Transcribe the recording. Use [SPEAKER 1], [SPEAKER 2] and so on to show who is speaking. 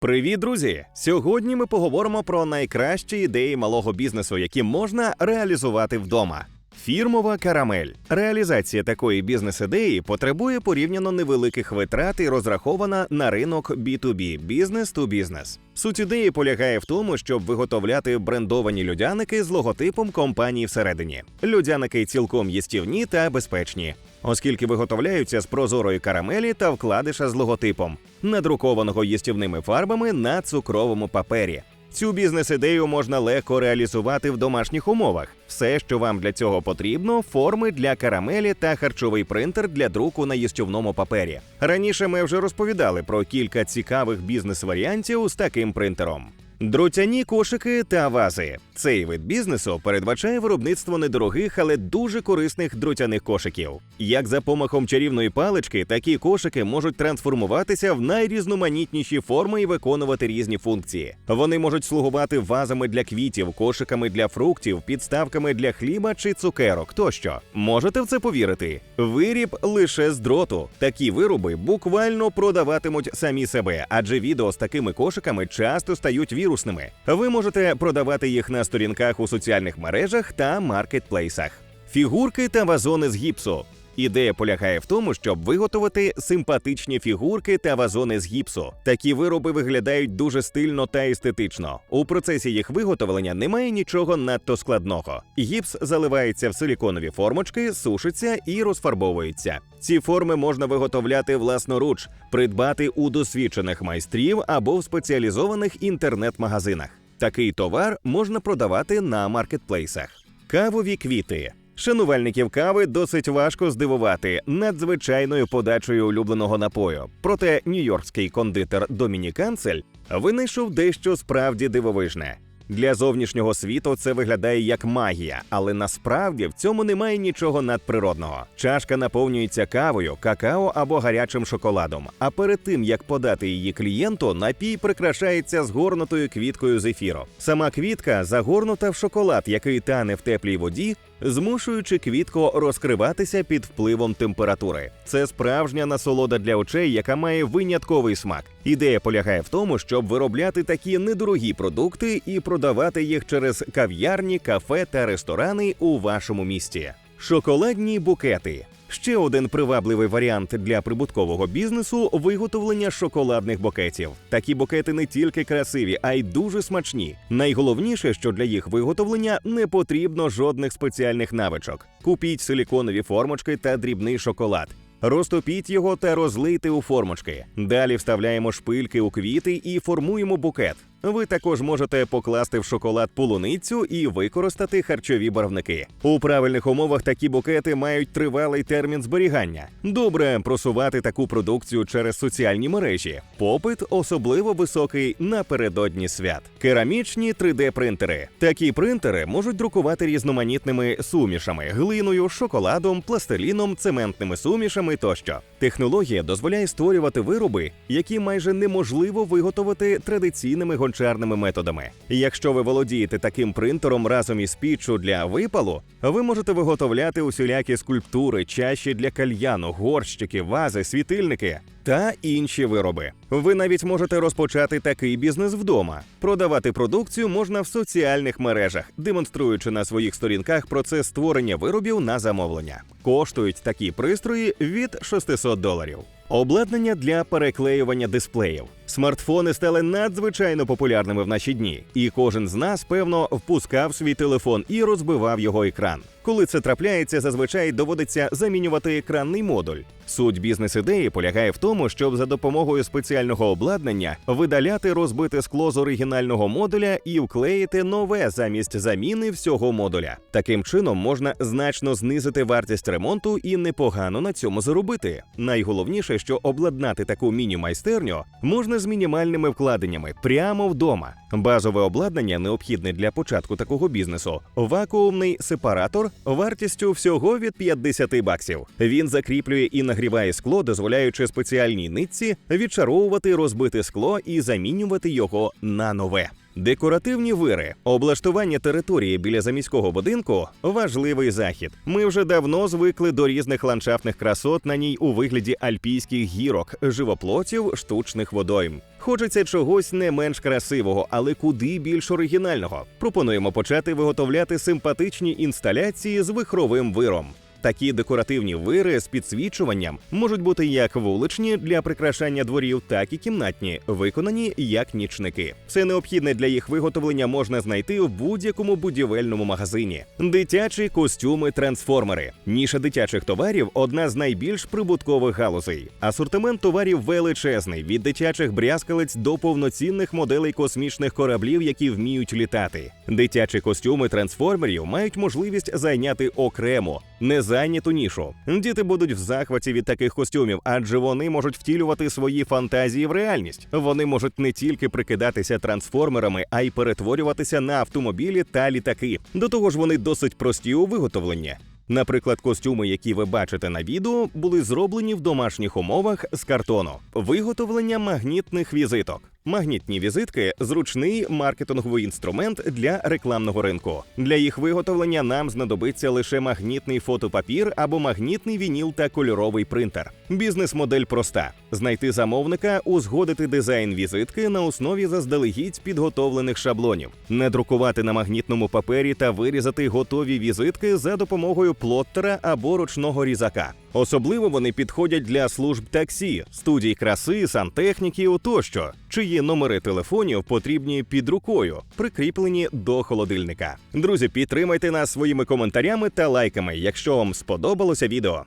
[SPEAKER 1] Привіт, друзі! Сьогодні ми поговоримо про найкращі ідеї малого бізнесу, які можна реалізувати вдома. Фірмова карамель. Реалізація такої бізнес-ідеї потребує порівняно невеликих витрат і розрахована на ринок B2B – бізнес to бізнес. Суть ідеї полягає в тому, щоб виготовляти брендовані людяники з логотипом компанії всередині. Людяники цілком їстівні та безпечні, оскільки виготовляються з прозорої карамелі та вкладиша з логотипом, надрукованого їстівними фарбами на цукровому папері. Цю бізнес-ідею можна легко реалізувати в домашніх умовах. Все, що вам для цього потрібно, форми для карамелі та харчовий принтер для друку на їстівному папері. Раніше ми вже розповідали про кілька цікавих бізнес-варіантів з таким принтером. Друтяні кошики та вази. Цей вид бізнесу передбачає виробництво недорогих, але дуже корисних друтяних кошиків. Як за помахом чарівної палички, такі кошики можуть трансформуватися в найрізноманітніші форми і виконувати різні функції. Вони можуть слугувати вазами для квітів, кошиками для фруктів, підставками для хліба чи цукерок тощо. Можете в це повірити? Виріб лише з дроту. Такі вироби буквально продаватимуть самі себе, адже відео з такими кошиками часто стають вірусними. Ви можете продавати їх на сторінках у соціальних мережах та маркетплейсах. Фігурки та вазони з гіпсу. Ідея полягає в тому, щоб виготовити симпатичні фігурки та вазони з гіпсу. Такі вироби виглядають дуже стильно та естетично. У процесі їх виготовлення немає нічого надто складного. Гіпс заливається в силіконові формочки, сушиться і розфарбовується. Ці форми можна виготовляти власноруч, придбати у досвідчених майстрів або в спеціалізованих інтернет-магазинах. Такий товар можна продавати на маркетплейсах. Кавові квіти. Шанувальників кави досить важко здивувати надзвичайною подачею улюбленого напою. Проте нью-йоркський кондитер Домінік Канцель винайшов дещо справді дивовижне. Для зовнішнього світу це виглядає як магія, але насправді в цьому немає нічого надприродного. Чашка наповнюється кавою, какао або гарячим шоколадом. А перед тим як подати її клієнту, напій прикрашається згорнутою квіткою з ефіру. Сама квітка загорнута в шоколад, який тане в теплій воді, змушуючи квітку розкриватися під впливом температури. Це справжня насолода для очей, яка має винятковий смак. Ідея полягає в тому, щоб виробляти такі недорогі продукти і продавати їх через кав'ярні, кафе та ресторани у вашому місті. Шоколадні букети. Ще один привабливий варіант для прибуткового бізнесу виготовлення шоколадних букетів. Такі букети не тільки красиві, а й дуже смачні. Найголовніше, що для їх виготовлення не потрібно жодних спеціальних навичок. Купіть силіконові формочки та дрібний шоколад. Розтопіть його та розлийте у формочки. Далі вставляємо шпильки у квіти і формуємо букет. Ви також можете покласти в шоколад полуницю і використати харчові барвники. У правильних умовах такі букети мають тривалий термін зберігання. Добре просувати таку продукцію через соціальні мережі. Попит особливо високий напередодні свят. Керамічні 3D-принтери. Такі принтери можуть друкувати різноманітними сумішами: глиною, шоколадом, пластиліном, цементними сумішами тощо. Технологія дозволяє створювати вироби, які майже неможливо виготовити традиційними гончарними методами. Якщо ви володієте таким принтером разом із піччю для випалу, ви можете виготовляти усілякі скульптури, чаші для кальяну, горщики, вази, світильники та інші вироби. Ви навіть можете розпочати такий бізнес вдома. Продавати продукцію можна в соціальних мережах, демонструючи на своїх сторінках процес створення виробів на замовлення. Коштують такі пристрої від 600 доларів. Обладнання для переклеювання дисплеїв. Смартфони стали надзвичайно популярними в наші дні, і кожен з нас, певно, впускав свій телефон і розбивав його екран. Коли це трапляється, зазвичай доводиться замінювати екранний модуль. Суть бізнес-ідеї полягає в тому, щоб за допомогою спеціального обладнання видаляти розбите скло з оригінального модуля і вклеїти нове замість заміни всього модуля. Таким чином можна значно знизити вартість ремонту і непогано на цьому заробити. Найголовніше, що обладнати таку міні-майстерню можна з мінімальними вкладеннями прямо вдома. Базове обладнання необхідне для початку такого бізнесу. Вакуумний сепаратор вартістю всього від 50 баксів. Він закріплює і нагріває скло, дозволяючи спеціальній нитці відчаровувати розбите скло і замінювати його на нове. Декоративні вири, облаштування території біля заміського будинку важливий захід. Ми вже давно звикли до різних ландшафтних красот на ній у вигляді альпійських гірок, живоплотів, штучних водойм. Хочеться чогось не менш красивого, але куди більш оригінального. Пропонуємо почати виготовляти симпатичні інсталяції з вихровим виром. Такі декоративні вири з підсвічуванням можуть бути як вуличні для прикрашання дворів, так і кімнатні, виконані як нічники. Все необхідне для їх виготовлення можна знайти в будь-якому будівельному магазині. Дитячі костюми трансформери. Ніша дитячих товарів одна з найбільш прибуткових галузей. Асортимент товарів величезний від дитячих брязкалець до повноцінних моделей космічних кораблів, які вміють літати. Дитячі костюми трансформерів мають можливість зайняти окремо незайняту нішу. Діти будуть в захваті від таких костюмів, адже вони можуть втілювати свої фантазії в реальність. Вони можуть не тільки прикидатися трансформерами, а й перетворюватися на автомобілі та літаки. До того ж, вони досить прості у виготовленні. Наприклад, костюми, які ви бачите на відео, були зроблені в домашніх умовах з картону. Виготовлення магнітних візиток. Магнітні візитки зручний маркетинговий інструмент для рекламного ринку. Для їх виготовлення нам знадобиться лише магнітний фотопапір або магнітний вініл та кольоровий принтер. Бізнес-модель проста: знайти замовника, узгодити дизайн візитки на основі заздалегідь підготовлених шаблонів, не друкувати на магнітному папері та вирізати готові візитки за допомогою плоттера або ручного різака. Особливо вони підходять для служб таксі, студій краси, сантехніки тощо, чиї номери телефонів потрібні під рукою, прикріплені до холодильника. Друзі, підтримайте нас своїми коментарями та лайками, якщо вам сподобалося відео.